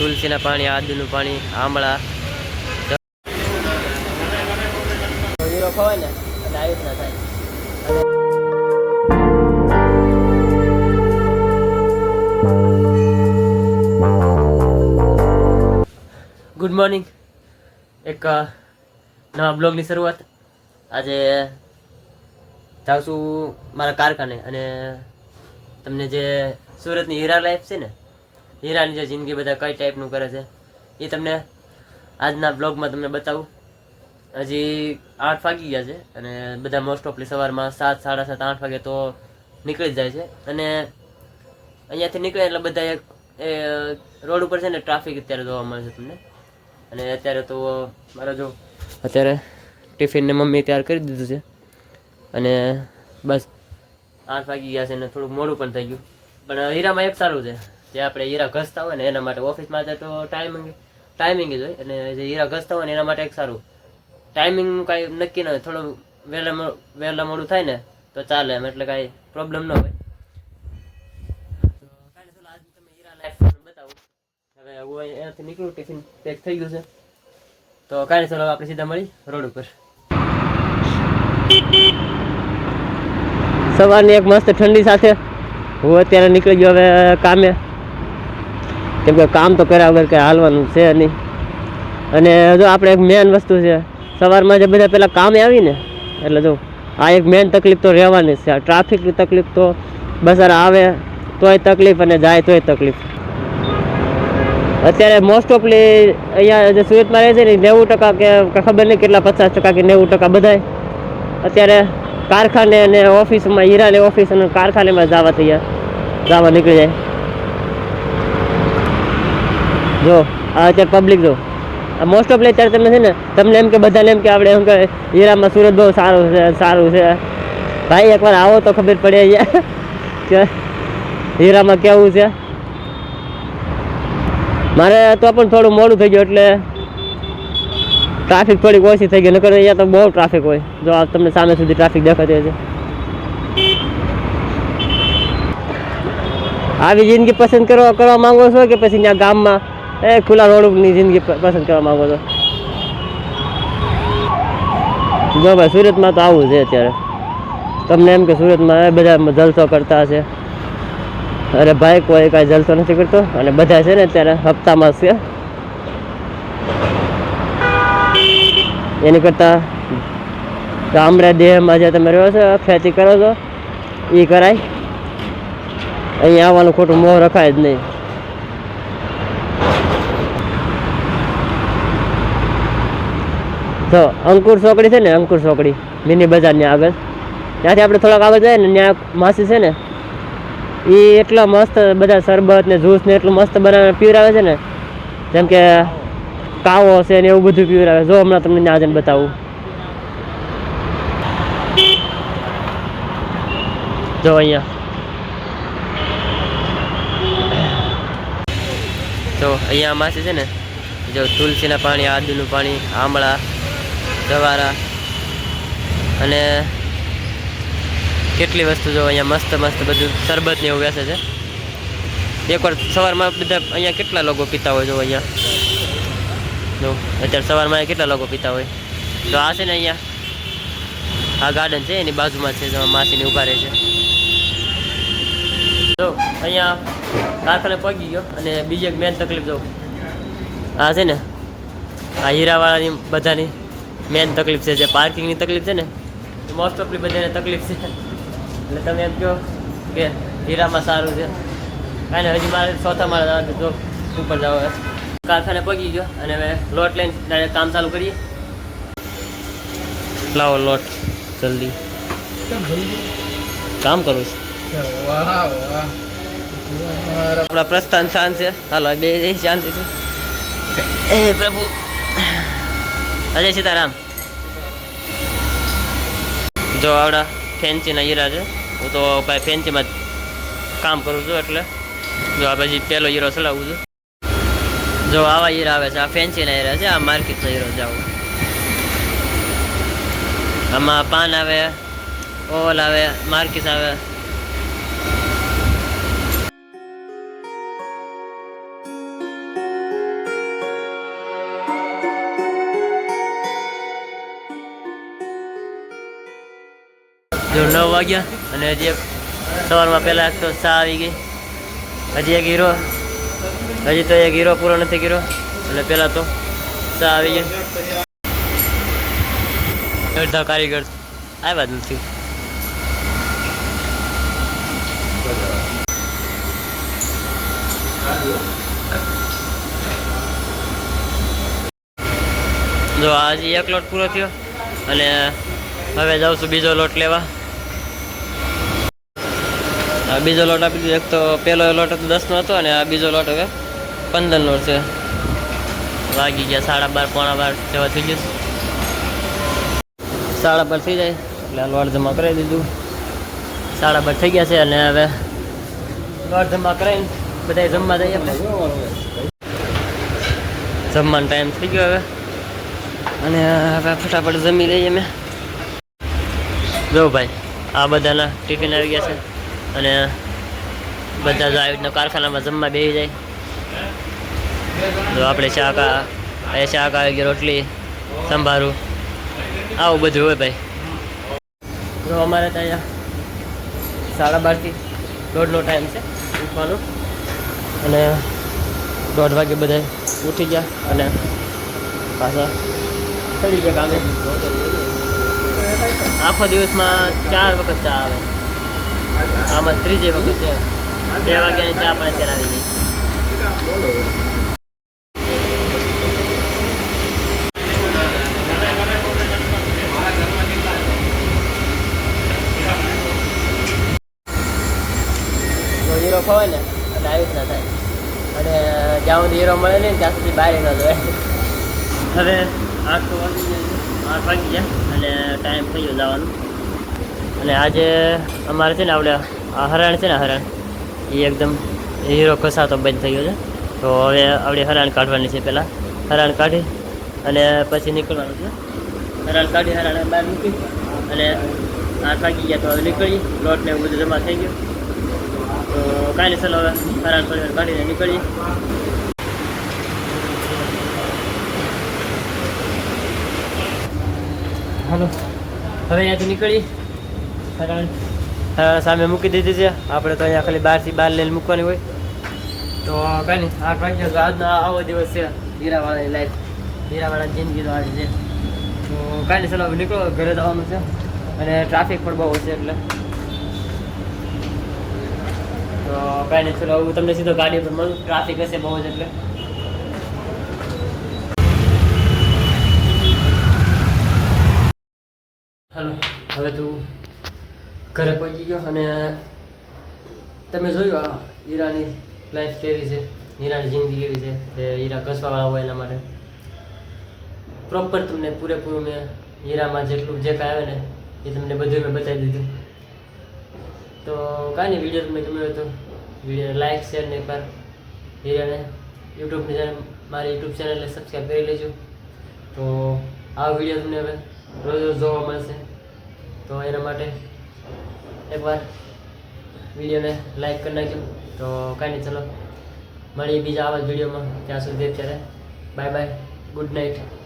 તુલસીના પાણી આદુનું પાણી આંબળા હીરો ખવાય ને એટલે આવી રીતના થાય. ગુડ મોર્નિંગ એક નવા બ્લોગની શરૂઆત. આજે જાઉં છું મારા કારખાને અને તમને જે સુરતની હીરા લાઈફ છે ને હીરાની જે જિંદગી બધા કઈ ટાઈપનું કરે છે, એ તમને આજના બ્લોગમાં તમને બતાવું. હજી આઠ વાગી ગયા છે અને બધા મોસ્ટ ઓફલી સવારમાં સાત, સાડા સાત, આઠ વાગે તો નીકળી જાય છે. અને અહીંયાથી નીકળે એટલે બધા એક, એ રોડ ઉપર છે ને ટ્રાફિક અત્યારે જોવા મળે છે તમને. અને અત્યારે તો મારા જો અત્યારે ટિફિનને મમ્મી તૈયાર કરી દીધું છે. અને બસ આઠ વાગી ગયા છે ને થોડુંક મોડું પણ થઈ ગયું. પણ હીરામાં એક સારું છે. જે આપણે હીરા ઘસતા હોય ને એના માટે ઓફિસમાં તો ટાઈમિંગ ટાઈમિંગ જ હોય. અને જે હીરા ઘસતા હોય ને એના માટે એક સારું. ટાઈમિંગ કાંઈ નક્કી ન હોય. થોડું વહેલા વહેલા મોડું થાય ને, તો ચાલે એમ. એટલે કાંઈ પ્રોબ્લેમ ન હોય. હવે એનાથી નીકળું ટિફિન પેક થઈ ગયું છે. તો કાંઈ ચાલો આપણે સીધા મળી રોડ ઉપર. સવારની એક મસ્ત ઠંડી સાથે હું અત્યારે નીકળી ગયો હવે કામે. કેમ કે કામ તો કર્યા વગર કંઈ હાલવાનું છે નહીં. અને જો આપણે એક મેન વસ્તુ છે, સવારમાં જે બધા પહેલાં કામે આવીને એટલે જો, આ એક મેન તકલીફ તો રહેવાની છે. આ ટ્રાફિકની તકલીફ તો બસાર આવે, તોય તકલીફ અને જાય તોય તકલીફ. અત્યારે મોસ્ટ ઓફલી અહીંયા જે સુરતમાં રહે છે ને, નેવું ટકા કે ખબર નહીં કેટલા, પચાસ ટકા કે નેવું ટકા બધાય. અત્યારે કારખાને અને ઓફિસમાં, હીરાની ઓફિસ અને કારખાનેમાં જવા તૈયાર, જવા નીકળી જાય. જો, આ અત્યારે પબ્લિક જો. મોસ્ટ ઓફ અત્યારે તમે છે ને, તમને એમ કે બધાને એમ કે આપણે એમ કે હીરામાં સુરત બહુ સારું છે સારું છે. ભાઈ, એકવાર આવો તો ખબર પડે અહીંયા. કે હીરામાં કેવું છે. મારે તો પણ થોડું મોડું થઈ ગયું એટલે ટ્રાફિક થોડીક ઓછી થઈ ગઈ, નકર અહીંયા તો બહુ ટ્રાફિક હોય. જો તમને સામે સુધી ટ્રાફિક દેખાતી છે. આવી જિંદગી પસંદ કરવા કરવા માંગો છો કે પછી ત્યાં ગામમાં એ ખુલ્લા રોડની જિંદગી પ- પસંદ કરવા માંગો છો. જો ભાઈ, સુરતમાં તો આવું છે અત્યારે. તમને એમ કે સુરતમાં બધા જલસો કરતા હશે. અરે ભાઈ, કોઈ કાંઈ જલસો નથી કરતો. અને બધા છે ને અત્યારે હપ્તામાં છે. એની કરતાં ગામડા દેહમાં જે તમે રહ્યો છો, ખેતી કરો છો એ કરાય. અહીંયા આવવાનું ખોટું મોહ રખાય જ નહીં. તો અંકુર ચોકડી છે ને, અંકુર ચોકડી મિની બજારની આગળ. ત્યાંથી આપણે થોડાક આગળ જાય ને, ત્યાં માસી છે ને, એ એટલા મસ્ત બધા શરબત ને જ્યુસ ને એટલું મસ્ત બનાવીને પીવરાવે છે ને, જેમ કે કાવો છે ને એવું બધું પીવરાવે જો હમણાં તમને ત્યાં જઈને બતાવું. જો અહીંયા. જો અહીંયા માસી છે ને, જો તુલસીના પાણી, આદુનું પાણી આંબળા જવારા અને કેટલી વસ્તુ જો અહીંયા મસ્ત મસ્ત બધું શરબત ને એવું બેસે છે. એકવાર સવારમાં બધા અહીંયા કેટલા લોકો પીતા હોય જો અહીંયા? જો, અત્યારે સવારમાં કેટલા લોકો પીતા હોય? તો આ છે ને અહીંયા, આ ગાર્ડન છે, એની બાજુમાં છે માસીને ઊભા રહે છે. જો, અહીંયા કારખાને પગી ગયો અને બીજી એક મેન તકલીફ જો, આ છે ને, આ હીરાવાળાની બધાની મેન તકલીફ છે જે પાર્કિંગની તકલીફ છે ને મોસ્ટ ઓફલી બધાને તકલીફ છે. એટલે તમે એમ કહો કે હીરામાં સારું છે. કાંઈ હજી મારે ચોથા મારા જવાનું જો ઉપર જવા કારખાને પગી ગયો અને હવે લોટ લઈને ડાયરેક્ટ કામ ચાલુ કરીએ. લાવો લોટ જલ્દી. કામ કરું છું? આપણા પ્રસ્થાન શાંત છે. હાલો બે શાંતિ છે એ પ્રભુ અજય સીતારામ. જો આવડા ફેન્સીના હીરા છે. હું તો ભાઈ ફેન્સીમાં કામ કરું છું એટલે. જો આ પછી પહેલો હીરો ચલાવું છું. જો આવા હીરા આવે છે, આ ફેન્સીના હીરા છે, આ માર્કેટનો હીરો છે આમાં પાન આવે ઓલ આવે માર્કેટ આવે જો નવ વાગ્યા અને હજી એક સવારમાં પહેલાં તો ચા આવી ગઈ. હજી એક હીરો. હજી તો એક હીરો પૂરો નથી કર્યો. અને પહેલાં તો ચા આવી ગઈ. અડધા કારીગર આવ્યા જ નથી. જો આજે એક લોટ પૂરો થયો. અને હવે જાઉં છું બીજો લોટ લેવા. બીજો લોટ આપી દીધો. એક તો પહેલો લોટ હતો દસનો હતો અને આ બીજો લોટ હવે પંદરનો છે. વાગી ગયા સાડા બાર, પોણા બાર જેવા થઈ ગયું સાડા બાર થઈ જાય. એટલે લોટ જમા કરાવી દીધું. સાડા બાર થઈ ગયા છે અને હવે લોટ જમા કરાવીને બધા જમવા જઈએ. જમવાનો ટાઈમ થઈ ગયો હવે. અને હવે ફટાફટ જમી લઈએ અમે. જો ભાઈ, આ બધાના ટિફિન આવી ગયા છે. અને બધા જો આવી રીતના કારખાનામાં જમવા બેસી જાય. જો આપણે શાક એ શાક આવી ગયું, રોટલી, સંભારું. આવું બધું હોય ભાઈ. જો અમારે ત્યાં સાડા બારથી દોઢનો ટાઈમ છે ઉઠવાનો. અને દોઢ વાગે બધા ઉઠી ગયા અને પાછા ચડી ગયા કામે આખો દિવસમાં ચાર વખત ચા આવે. આમાં ત્રીજી વખત છે. બે વાગ્યાની ચા પણ અત્યારે આવી ગઈ જો હીરો ખવાય ને એટલે આવી રીતના થાય. અને જ્યાં સુધી હીરો મળે નહીં ત્યાં સુધી બહાર ન જોઈએ હવે આઠ વાગી આઠ વાગી ગયા અને ટાઈમ થઈ ગયો જવાનો. અને આજે અમારે છે ને આપણે આ હરણ છે ને હરણ. એ એકદમ હીરો ઘસાતો બંધ થઈ ગયો છે. તો હવે આપણે હરણ કાઢવાની છે પહેલાં. હરણ કાઢી અને પછી નીકળવાનું છે. હરણ કાઢી, હરણ બહાર મૂકી અને આઠ થાકી ગયા તો હવે નીકળી. લોટ ને બધું જમા થઈ ગયું. તો કાંઈ નહીં, ચાલો હવે હરણ થોડી કાઢીને નીકળીએ. હાલો. હવે અહીંયાથી નીકળી. હરણ હરણ સામે મૂકી દીધી છે. આપણે તો અહીંયા ખાલી બહારથી બહાર લઈને મૂકવાની હોય. તો કાંઈ નહીં આઠ વાગ્યા તો આજનો આવો દિવસ છે. હીરાવાળાની લાઈફ હીરાવાળાની જિંદગી તો આજે છે. તો કાંઈ નહીં ચાલો નીકળો. ઘરે જવાનું છે. અને ટ્રાફિક પણ બહુ છે એટલે. તો કાંઈ નહીં ચલો, હું તમને સીધો ગાડી પર મળું. ટ્રાફિક હશે બહુ જ એટલે. હાલો હવે તું ઘરે પહોંચી ગયો અને તમે જોયું આ હીરાની લાઈફ કેવી છે, હીરાની જિંદગી કેવી છે તે હીરા ઘસવાવાળા હોય એના માટે. પ્રોપર તમને પૂરેપૂરું મેં હીરામાં જેટલું જે કાંઈ આવે ને, એ તમને બધું મેં બતાવી દીધું. તો કાંઈ નહીં વીડિયો તમને ગમ્યો તો વીડિયો લાઈક શેર ને એકવાર હીરાને યુટ્યુબની ચેનલ મારી યુટ્યુબ ચેનલને સબસ્ક્રાઈબ કરી લેજો. તો આ વીડિયો તમને હવે રોજ રોજ જોવા મળશે. તો એના માટે એકવાર વિડીયોને લાઈક કરી નાખજો. તો કાંઈ નહીં, ચલો. મળીએ બીજા આવા જ વિડીયોમાં. ત્યાં સુધી અત્યારે. Bye bye good night